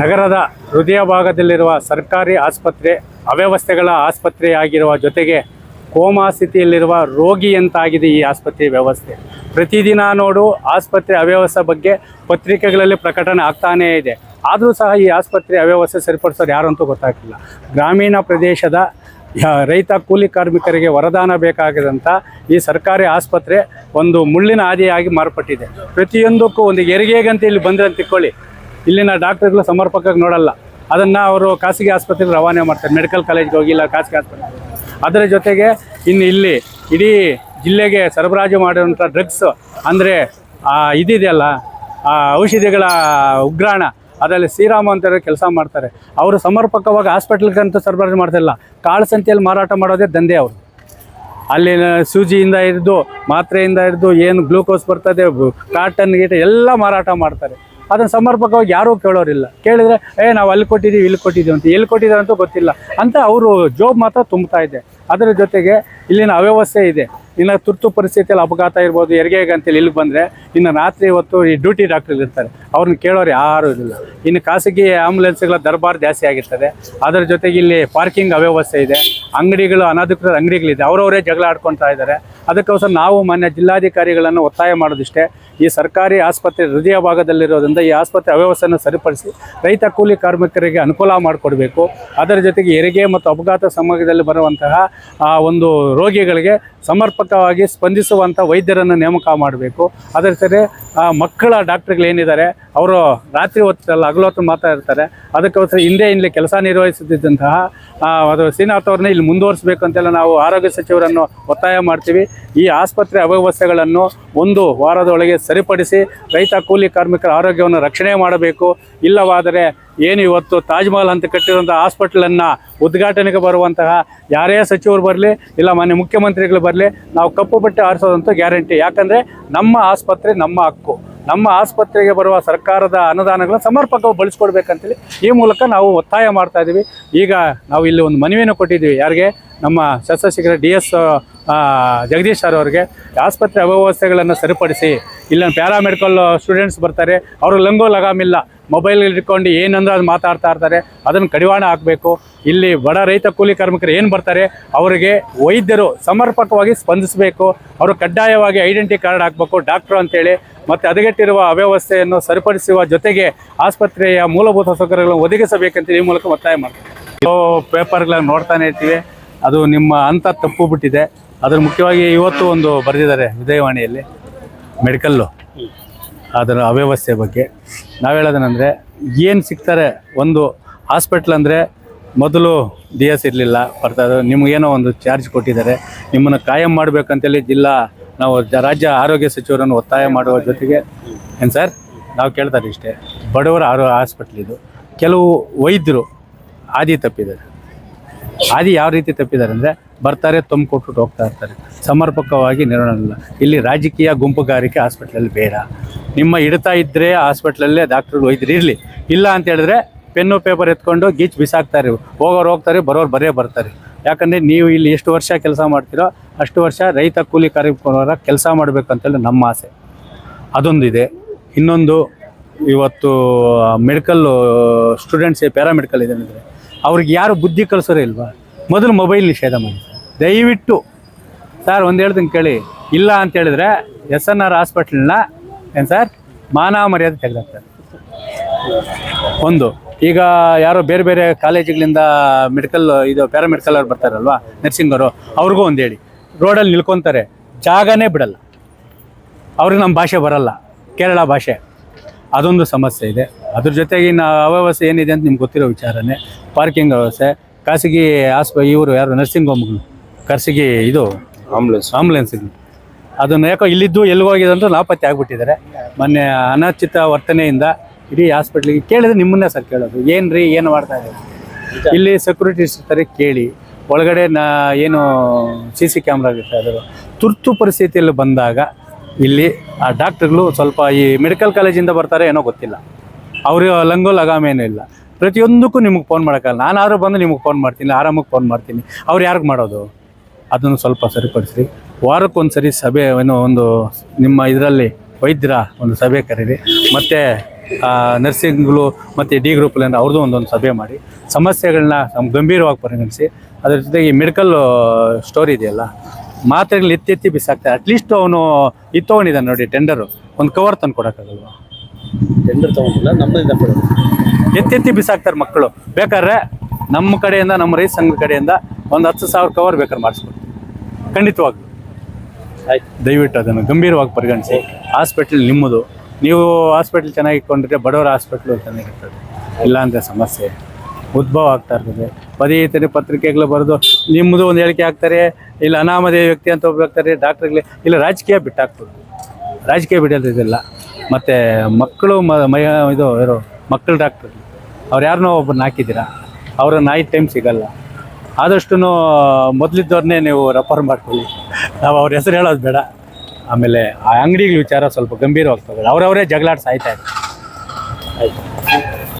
ನಗರದ ಹೃದಯ ಭಾಗದಲ್ಲಿರುವ ಸರ್ಕಾರಿ ಆಸ್ಪತ್ರೆ, ಅವ್ಯವಸ್ಥೆಗಳ ಆಸ್ಪತ್ರೆಯಾಗಿರುವ ಜೊತೆಗೆ ಕೋಮಾ ಸ್ಥಿತಿಯಲ್ಲಿರುವ ರೋಗಿಯಂತಾಗಿದೆ ಈ ಆಸ್ಪತ್ರೆ ವ್ಯವಸ್ಥೆ. ಪ್ರತಿದಿನ ನೋಡು ಆಸ್ಪತ್ರೆ ಅವ್ಯವಸ್ಥೆ ಬಗ್ಗೆ ಪತ್ರಿಕೆಗಳಲ್ಲಿ ಪ್ರಕಟಣೆ ಆಗ್ತಾನೇ ಇದೆ. ಆದರೂ ಸಹ ಈ ಆಸ್ಪತ್ರೆ ಅವ್ಯವಸ್ಥೆ ಸರಿಪಡಿಸೋರು ಯಾರು ಅಂತೂ ಗೊತ್ತಾಗ್ತಿಲ್ಲ. ಗ್ರಾಮೀಣ ಪ್ರದೇಶದ ರೈತ ಕೂಲಿ ಕಾರ್ಮಿಕರಿಗೆ ವರದಾನ ಬೇಕಾಗಿದಂಥ ಈ ಸರ್ಕಾರಿ ಆಸ್ಪತ್ರೆ ಒಂದು ಮುಳ್ಳಿನ ಆದಿಯಾಗಿ ಮಾರ್ಪಟ್ಟಿದೆ. ಪ್ರತಿಯೊಂದಕ್ಕೂ ಒಂದು ಹೆರಿಗೆಗಂತ ಇಲ್ಲಿ ಬಂದ್ರೆ ಇಲ್ಲಿನ ಡಾಕ್ಟರ್ಗಳು ಸಮರ್ಪಕವಾಗಿ ನೋಡಲ್ಲ. ಅದನ್ನು ಅವರು ಖಾಸಗಿ ಆಸ್ಪತ್ರೆಗೆ ರವಾನೆ ಮಾಡ್ತಾರೆ. ಮೆಡಿಕಲ್ ಕಾಲೇಜ್ಗೆ ಹೋಗಿಲ್ಲ ಖಾಸಗಿ ಆಸ್ಪತ್ರೆ. ಅದರ ಜೊತೆಗೆ ಇನ್ನು ಇಲ್ಲಿ ಇಡೀ ಜಿಲ್ಲೆಗೆ ಸರಬರಾಜು ಮಾಡುವಂಥ ಡ್ರಗ್ಸ್ ಅಂದರೆ ಇದಿದೆಯಲ್ಲ, ಆ ಔಷಧಿಗಳ ಉಗ್ರಾಣ. ಅದರಲ್ಲಿ ಶ್ರೀರಾಮ ಅಂತೇಳಿ ಕೆಲಸ ಮಾಡ್ತಾರೆ. ಅವರು ಸಮರ್ಪಕವಾಗಿ ಹಾಸ್ಪಿಟ್ಲ್ಗಂತೂ ಸರಬರಾಜು ಮಾಡ್ತಿಲ್ಲ. ಕಾಳು ಸಂತೆಯಲ್ಲಿ ಮಾರಾಟ ಮಾಡೋದೇ ದಂಧೆ ಅವರು. ಅಲ್ಲಿ ಸೂಜಿಯಿಂದ ಹಿಡಿದು, ಮಾತ್ರೆಯಿಂದ ಹಿಡಿದು, ಏನು ಗ್ಲೂಕೋಸ್ ಬರ್ತದೆ ಕಾಟನ್ ಗೀಟ ಎಲ್ಲ ಮಾರಾಟ ಮಾಡ್ತಾರೆ. ಅದನ್ನು ಸಮರ್ಪಕವಾಗಿ ಯಾರೂ ಕೇಳೋರಿಲ್ಲ. ಕೇಳಿದರೆ, ಏ, ನಾವು ಅಲ್ಲಿ ಕೊಟ್ಟಿದ್ದೀವಿ ಇಲ್ಲಿ ಕೊಟ್ಟಿದ್ದೀವಿ ಅಂತ. ಎಲ್ಲಿ ಕೊಟ್ಟಿದ್ದೀವಿ ಅಂತೂ ಗೊತ್ತಿಲ್ಲ. ಅಂತ ಅವರು ಜೋಬ್ ಮಾತ್ರ ತುಂಬ್ತಾ ಇದೆ. ಅದರ ಜೊತೆಗೆ ಇಲ್ಲಿನ ಅವ್ಯವಸ್ಥೆ ಇದೆ. ಇನ್ನು ತುರ್ತು ಪರಿಸ್ಥಿತಿಯಲ್ಲಿ ಅಪಘಾತ ಇರ್ಬೋದು, ಹೆರಿಗೆ ಅಂತೇಳಿ ಇಲ್ಲಿಗೆ ಬಂದರೆ, ಇನ್ನು ರಾತ್ರಿ ಹೊತ್ತು ಈ ಡ್ಯೂಟಿ ಡಾಕ್ಟರ್ ಇರ್ತಾರೆ. ಅವ್ರನ್ನ ಕೇಳೋರು ಯಾರೂ ಇಲ್ಲ ಇನ್ನು ಖಾಸಗಿ ಆ್ಯಂಬುಲೆನ್ಸ್ಗಳ ದರ್ಬಾರ್ ಜಾಸ್ತಿ ಆಗಿರ್ತದೆ. ಅದರ ಜೊತೆಗೆ ಇಲ್ಲಿ ಪಾರ್ಕಿಂಗ್ ಅವ್ಯವಸ್ಥೆ ಇದೆ. ಅಂಗಡಿಗಳು, ಅನಧಿಕೃತ ಅಂಗಡಿಗಳಿದೆ. ಅವರವರೇ ಜಗಳ ಆಡ್ಕೊತಾ ಇದ್ದಾರೆ. ಅದಕ್ಕೋಸ್ಕರ ನಾವು ಮಾನ್ಯ ಜಿಲ್ಲಾಧಿಕಾರಿಗಳನ್ನು ಒತ್ತಾಯ ಮಾಡೋದಿಷ್ಟೇ. ಈ ಸರ್ಕಾರಿ ಆಸ್ಪತ್ರೆ ಹೃದಯ ಭಾಗದಲ್ಲಿರೋದ್ರಿಂದ ಈ ಆಸ್ಪತ್ರೆ ಅವ್ಯವಸ್ಥೆಯನ್ನು ಸರಿಪಡಿಸಿ ರೈತ ಕೂಲಿ ಕಾರ್ಮಿಕರಿಗೆ ಅನುಕೂಲ ಮಾಡಿಕೊಡಬೇಕು. ಅದರ ಜೊತೆಗೆ ಹೆರಿಗೆ ಮತ್ತು ಅಪಘಾತ ಸಮಯದಲ್ಲಿ ಬರುವಂತಹ, ಆ, ಒಂದು ರೋಗಿಗಳಿಗೆ ಸಮರ್ಪಕವಾಗಿ ಸ್ಪಂದಿಸುವಂಥ ವೈದ್ಯರನ್ನು ನೇಮಕ ಮಾಡಬೇಕು. ಅದರ ಆ, ಮಕ್ಕಳ ಡಾಕ್ಟ್ರುಗಳು ಏನಿದ್ದಾರೆ, ಅವರು ರಾತ್ರಿ ಹೊತ್ತಲ್ಲ ಹಗಲು ಹೊತ್ತು ಮಾತಾಡ್ತಾರೆ ಅದಕ್ಕೋಸ್ಕರ ಹಿಂದೆ ಇಲ್ಲಿ ಕೆಲಸ ನಿರ್ವಹಿಸುತ್ತಿದ್ದಂತಹ ಅದು ಶ್ರೀನಾಥ್ ಅವ್ರನ್ನ ಇಲ್ಲಿ ಮುಂದುವರಿಸಬೇಕು ಅಂತೆಲ್ಲ ನಾವು ಆರೋಗ್ಯ ಸಚಿವರನ್ನು ಒತ್ತಾಯ ಮಾಡ್ತೀವಿ. ಈ ಆಸ್ಪತ್ರೆ ಅವ್ಯವಸ್ಥೆಗಳನ್ನು ಒಂದು ವಾರದೊಳಗೆ ಸರಿಪಡಿಸಿ ರೈತ ಕೂಲಿ ಕಾರ್ಮಿಕರ ಆರೋಗ್ಯವನ್ನು ರಕ್ಷಣೆ ಮಾಡಬೇಕು. ಇಲ್ಲವಾದರೆ ಏನು ಇವತ್ತು ತಾಜ್ ಮಹಲ್ ಅಂತ ಕಟ್ಟಿರೋಂಥ ಹಾಸ್ಪಿಟ್ಲನ್ನು ಉದ್ಘಾಟನೆಗೆ ಬರುವಂತಹ ಯಾರೇ ಸಚಿವರು ಬರಲಿ ಇಲ್ಲ ಮಾನ್ಯ ಮುಖ್ಯಮಂತ್ರಿಗಳು ಬರಲಿ, ನಾವು ಕಪ್ಪು ಬಟ್ಟೆ ಆರಿಸೋದಂತೂ ಗ್ಯಾರಂಟಿ. ಯಾಕಂದರೆ ನಮ್ಮ ಆಸ್ಪತ್ರೆ ನಮ್ಮ ಹಕ್ಕು. ನಮ್ಮ ಆಸ್ಪತ್ರೆಗೆ ಬರುವ ಸರ್ಕಾರದ ಅನುದಾನಗಳನ್ನು ಸಮರ್ಪಕವಾಗಿ ಬಳಸ್ಕೊಡ್ಬೇಕಂತೇಳಿ ಈ ಮೂಲಕ ನಾವು ಒತ್ತಾಯ ಮಾಡ್ತಾ ಇದ್ದೀವಿ ಈಗ ನಾವು ಇಲ್ಲಿ ಒಂದು ಮನವಿಯನ್ನು ಕೊಟ್ಟಿದ್ದೀವಿ. ಯಾರಿಗೆ? ನಮ್ಮ ಶಸ್ತ್ರಚಿಕಿತ್ಸಕ ಡಿ ಎಸ್ ಜಗದೀಶ್ ಸರ್ ಅವರಿಗೆ ಆಸ್ಪತ್ರೆ ಅವ್ಯವಸ್ಥೆಗಳನ್ನು ಸರಿಪಡಿಸಿ ಇಲ್ಲ ಪ್ಯಾರಾಮೆಡಿಕಲ್ ಸ್ಟೂಡೆಂಟ್ಸ್ ಬರ್ತಾರೆ ಅವರು ಲಂಗೋ ಲಗಾಮಿಲ್ಲ ಮೊಬೈಲ್ ಇಟ್ಕೊಂಡು ಏನಂದ್ರೆ ಅದು ಮಾತಾಡ್ತಾ ಇರ್ತಾರೆ, ಅದನ್ನು ಕಡಿವಾಣ ಹಾಕಬೇಕು. ಇಲ್ಲಿ ಬಡ ರೈತ ಕೂಲಿ ಕಾರ್ಮಿಕರು ಏನು ಬರ್ತಾರೆ, ಅವರಿಗೆ ವೈದ್ಯರು ಸಮರ್ಪಕವಾಗಿ ಸ್ಪಂದಿಸಬೇಕು, ಅವರು ಕಡ್ಡಾಯವಾಗಿ ಐಡೆಂಟಿ ಕಾರ್ಡ್ ಹಾಕಬೇಕು, ಡಾಕ್ಟ್ರು ಅಂತೇಳಿ, ಮತ್ತು ಹದಗೆಟ್ಟಿರುವ ಅವ್ಯವಸ್ಥೆಯನ್ನು ಸರಿಪಡಿಸುವ ಜೊತೆಗೆ ಆಸ್ಪತ್ರೆಯ ಮೂಲಭೂತ ಸೌಕರ್ಯಗಳನ್ನು ಒದಗಿಸಬೇಕಂತ ಈ ಮೂಲಕ ಒತ್ತಾಯ ಮಾಡ್ತೀವಿ ಪೇಪರ್ಗಳನ್ನು ನೋಡ್ತಾನೆ ಇರ್ತೀವಿ. ಅದು ನಿಮ್ಮ ಅಂತ ತಪ್ಪು ಬಿಟ್ಟಿದೆ. ಅದ್ರ ಮುಖ್ಯವಾಗಿ ಇವತ್ತು ಒಂದು ಬರೆದಿದ್ದಾರೆ ವಿಜಯವಾಣಿಯಲ್ಲಿ, ಮೆಡಿಕಲ್ಲು. ಅದರ ಅವ್ಯವಸ್ಥೆ ಬಗ್ಗೆ. ನಾವು ಹೇಳೋದೇನೆಂದರೆ, ಏನು ಸಿಗ್ತಾರೆ ಒಂದು ಹಾಸ್ಪಿಟ್ಲ್ ಅಂದರೆ ಮೊದಲು ಡಿ ಎಸ್ ಇರಲಿಲ್ಲ. ಬರ್ತಾ ನಿಮಗೇನೋ ಒಂದು ಚಾರ್ಜ್ ಕೊಟ್ಟಿದ್ದಾರೆ. ನಿಮ್ಮನ್ನು ಕಾಯಂ ಮಾಡಬೇಕಂತೇಳಿ ಜಿಲ್ಲಾ, ನಾವು ರಾಜ್ಯ ಆರೋಗ್ಯ ಸಚಿವರನ್ನು ಒತ್ತಾಯ ಮಾಡುವ ಜೊತೆಗೆ, ಏನು ಸರ್? ನಾವು ಕೇಳ್ತಾರೆ ಇಷ್ಟೇ. ಬಡವರ ಆರೋ ಹಾಸ್ಪಿಟ್ಲಿದು ಕೆಲವು ವೈದ್ಯರು ಆದಿ ತಪ್ಪಿದ್ದಾರೆ. ಹಾದಿ ಯಾವ ರೀತಿ ತಪ್ಪಿದ್ದಾರೆ ಅಂದರೆ ಬರ್ತಾರೆ ತುಂಬಿಕೊಟ್ಬಿಟ್ಟು ಹೋಗ್ತಾ ಇರ್ತಾರೆ. ಸಮರ್ಪಕವಾಗಿ ನಿರ್ವಹಣೆ ಇಲ್ಲ ರಾಜಕೀಯ ಗುಂಪುಗಾರಿಕೆ ಹಾಸ್ಪಿಟ್ಲಲ್ಲಿ ಬೇಡ. ನಿಮ್ಮ ಹಿಡಿತಾ ಇದ್ದರೆ ಹಾಸ್ಪಿಟ್ಲಲ್ಲೇ ಡಾಕ್ಟ್ರುಗಳು ಒಯ್ದ್ರಿ ಇರಲಿ. ಇಲ್ಲ ಅಂತ ಹೇಳಿದ್ರೆ ಪೆನ್ನು ಪೇಪರ್ ಎತ್ಕೊಂಡು ಗೀಚ್ ಬಿಸಾಕ್ತಾರೆ. ಹೋಗೋರು ಹೋಗ್ತಾರೆ, ಬರೋರು ಬರೇ ಬರ್ತಾರೆ. ಯಾಕಂದರೆ ನೀವು ಇಲ್ಲಿ ಎಷ್ಟು ವರ್ಷ ಕೆಲಸ ಮಾಡ್ತೀರೋ ಅಷ್ಟು ವರ್ಷ ರೈತ ಕೂಲಿ ಕಾರ್ಮಿಕರ ಕೆಲಸ ಮಾಡಬೇಕಂತೇಳಿ ನಮ್ಮ ಆಸೆ. ಅದೊಂದಿದೆ. ಇನ್ನೊಂದು ಇವತ್ತು ಮೆಡಿಕಲ್ ಸ್ಟೂಡೆಂಟ್ಸ್ ಪ್ಯಾರಾಮೆಡಿಕಲ್ ಇದೆ ಅಂದರೆ ಅವ್ರಿಗೆ ಯಾರು ಬುದ್ಧಿ ಕಲಿಸೋರೇ ಇಲ್ವಾ? ಮೊದಲು ಮೊಬೈಲ್ ನಿಷೇಧ ಮಾಡಿ. ದಯವಿಟ್ಟು ಸರ್ ಒಂದು ಹೇಳ್ತೀನಿ ಕೇಳಿ. ಇಲ್ಲ ಅಂತ ಹೇಳಿದ್ರೆ ಎಸ್ ಎನ್ ಆರ್ ಹಾಸ್ಪಿಟ್ಲನ್ನ ಏನು ಸರ್ ಮಾನವ ಮರ್ಯಾದೆ ತೆಗೆದಾಕ್ತಾರೆ. ಒಂದು, ಈಗ ಯಾರೋ ಬೇರೆ ಬೇರೆ ಕಾಲೇಜುಗಳಿಂದ ಮೆಡಿಕಲ್ ಇದು ಪ್ಯಾರಾಮೆಡಿಕಲ್ ಅವ್ರು ಬರ್ತಾರಲ್ವಾ? ನರ್ಸಿಂಗರು ಅವ್ರಿಗೂ ಒಂದು ಹೇಳಿ. ರೋಡಲ್ಲಿ ನಿಲ್ಕೊತಾರೆ. ಜಾಗನೇ ಬಿಡಲ್ಲ. ಅವ್ರಿಗೆ ನಮ್ಮ ಭಾಷೆ ಬರಲ್ಲ. ಕೇರಳ ಭಾಷೆ. ಅದೊಂದು ಸಮಸ್ಯೆ ಇದೆ. ಅದ್ರ ಜೊತೆಗೆ ಇನ್ನು ಅವ್ಯವಸ್ಥೆ ಏನಿದೆ ಅಂತ ನಿಮ್ಗೆ ಗೊತ್ತಿರೋ ವಿಚಾರನೇ ಪಾರ್ಕಿಂಗ್ ವ್ಯವಸ್ಥೆ ಖಾಸಗಿ ಆಸ್ಪ ಇವರು ಯಾರು ನರ್ಸಿಂಗ್ ಹೋಮ್ಗಳು ಖಾಸಗಿ ಇದು ಆಂಬುಲೆನ್ಸ್ ಆಂಬುಲೆನ್ಸ್ಗಳು ಅದನ್ನು ಯಾಕೋ ಇಲ್ಲಿದ್ದು ಎಲ್ಲಿ ಹೋಗಿದೆ ಅಂತ ನಾಪತ್ತೆ ಆಗಿಬಿಟ್ಟಿದ್ದಾರೆ. ಮೊನ್ನೆ ಅನಚಿತ ವರ್ತನೆಯಿಂದ ಇಡೀ ಹಾಸ್ಪಿಟ್ಲಿಗೆ ಕೇಳಿದ್ರೆ ನಿಮ್ಮನ್ನೇ ಸರ್ ಕೇಳೋದು. ಏನು ರೀ ಏನು ಮಾಡ್ತಾ ಇದ್ದಾರೆ? ಇಲ್ಲಿ ಸೆಕ್ಯೂರಿಟೀಸ್ ಇರ್ತಾರೆ ಕೇಳಿ ಒಳಗಡೆ ನಾ ಏನು ಸಿ ಸಿ ಕ್ಯಾಮ್ರಾ ಇರ್ತಾ ಇದ್ದರು ತುರ್ತು ಪರಿಸ್ಥಿತಿಯಲ್ಲಿ ಬಂದಾಗ ಇಲ್ಲಿ ಆ ಡಾಕ್ಟ್ರುಗಳು ಸ್ವಲ್ಪ ಈ ಮೆಡಿಕಲ್ ಕಾಲೇಜಿಂದ ಬರ್ತಾರೆ ಏನೋ ಗೊತ್ತಿಲ್ಲ. ಅವರು ಲಂಗೋ ಲಗಾಮೇನಿಲ್ಲ ಪ್ರತಿಯೊಂದಕ್ಕೂ ನಿಮಗೆ ಫೋನ್ ಮಾಡೋಕ್ಕಲ್ಲ ನಾನಾದರೂ ಬಂದು ನಿಮಗೆ ಫೋನ್ ಮಾಡ್ತೀನಿ, ಆರಾಮಾಗಿ ಫೋನ್ ಮಾಡ್ತೀನಿ. ಅವ್ರು ಯಾರಿಗೆ ಮಾಡೋದು? ಅದನ್ನು ಸ್ವಲ್ಪ ಸರಿಪಡಿಸ್ರಿ. ವಾರಕ್ಕೊಂದು ಸರಿ ಸಭೆ, ಏನೋ ಒಂದು ನಿಮ್ಮ ಇದರಲ್ಲಿ ವೈದ್ಯರ ಒಂದು ಸಭೆ ಕರೀರಿ. ಮತ್ತು ನರ್ಸಿಂಗ್ಗಳು ಮತ್ತು ಡಿ ಗ್ರೂಪ್ಲಿಂದ ಅವ್ರದ್ದು ಒಂದೊಂದು ಸಭೆ ಮಾಡಿ. ಸಮಸ್ಯೆಗಳನ್ನ ಗಂಭೀರವಾಗಿ ಪರಿಗಣಿಸಿ. ಅದ್ರ ಜೊತೆಗೆ ಮೆಡಿಕಲ್ ಸ್ಟೋರ್ ಇದೆಯಲ್ಲ, ಮಾತ್ರೆಗಳು ಎತ್ತಿ ಎತ್ತಿ ಬಿಸಾಕ್ತಾರೆ. ಅಟ್ಲೀಸ್ಟ್ ಅವನು ಇತ್ತು ನೋಡಿ ಟೆಂಡರು ಒಂದು ಕವರ್ ತಂದು ಕೊಡೋಕ್ಕಾಗಲ್ವಾ ಟೆಂಡರ್ ತಗೊಂಡಿಲ್ಲ ನಮ್ಮದಿಂದ ಕೊಡೋದು. ಎತ್ತೆತ್ತಿ ಬಿಸಾಕ್ತಾರೆ ಮಕ್ಕಳು. ಬೇಕಾದ್ರೆ ನಮ್ಮ ಕಡೆಯಿಂದ ನಮ್ಮ ರೈತ ಸಂಘದ ಕಡೆಯಿಂದ ಒಂದು ಹತ್ತು ಸಾವಿರ ಕವರ್ ಬೇಕಾದ್ರೆ ಮಾಡಿಸ್ಕೊಡ್ತೀವಿ. ಖಂಡಿತವಾಗ್ಲೂ. ಆಯ್ತು. ದಯವಿಟ್ಟು ಅದನ್ನು ಗಂಭೀರವಾಗಿ ಪರಿಗಣಿಸಿ. ಹಾಸ್ಪಿಟ್ಲ್ ನಿಮ್ಮದು. ನೀವು ಹಾಸ್ಪಿಟ್ಲ್ ಚೆನ್ನಾಗಿ ಇಟ್ಕೊಂಡ್ರೆ ಬಡವರ ಹಾಸ್ಪಿಟ್ಲು ಚೆನ್ನಾಗಿರ್ತದೆ ಇಲ್ಲಾಂದರೆ ಸಮಸ್ಯೆ. ಉದ್ಭವ ಆಗ್ತಾ ಇರ್ತದೆ. ಪದೇ ಇತರೆ ಪತ್ರಿಕೆಗಳು ಬರೆದು ನಿಮ್ಮದು ಒಂದು ಹೇಳಿಕೆ ಆಗ್ತಾರೆ ಇಲ್ಲ ಅನಾಮಧೇಯ ವ್ಯಕ್ತಿ ಅಂತ ಒಬ್ಬ ಹಾಕ್ತಾರೆ ಡಾಕ್ಟ್ರಿಗೆ ಇಲ್ಲ ರಾಜಕೀಯ ಬಿಟ್ಟಾಕ್ತದೆ ರಾಜಕೀಯ ಬಿಡೋದು ಇದೆಲ್ಲ ಮತ್ತು ಮಕ್ಕಳು ಮ ಮಯ ಇದು ಇರೋ ಮಕ್ಕಳು ಡಾಕ್ಟ್ರು ಅವ್ರು ಯಾರನ್ನೋ ಒಬ್ಬರನ್ನ ಹಾಕಿದ್ದೀರಾ? ಅವ್ರ ನೈಟ್ ಟೈಮ್ ಸಿಗಲ್ಲ. ಆದಷ್ಟು ಮೊದಲಿದ್ದವ್ರನ್ನೇ ನೀವು ರೆಫರ್ ಮಾಡ್ಕೊಳ್ಳಿ. ನಾವು ಅವ್ರ ಹೆಸರು ಹೇಳೋದು ಬೇಡ. ಆಮೇಲೆ ಆ ಅಂಗಡಿಗಳ ವಿಚಾರ ಸ್ವಲ್ಪ ಗಂಭೀರವಾಗಿ ತಗೊಳ್ಳಿ. ಅವರವರೇ ಜಗಳಾಡ್ಸಾಯ್ತಾ ಇದ್ದಾರೆ. ಆಯ್ತು.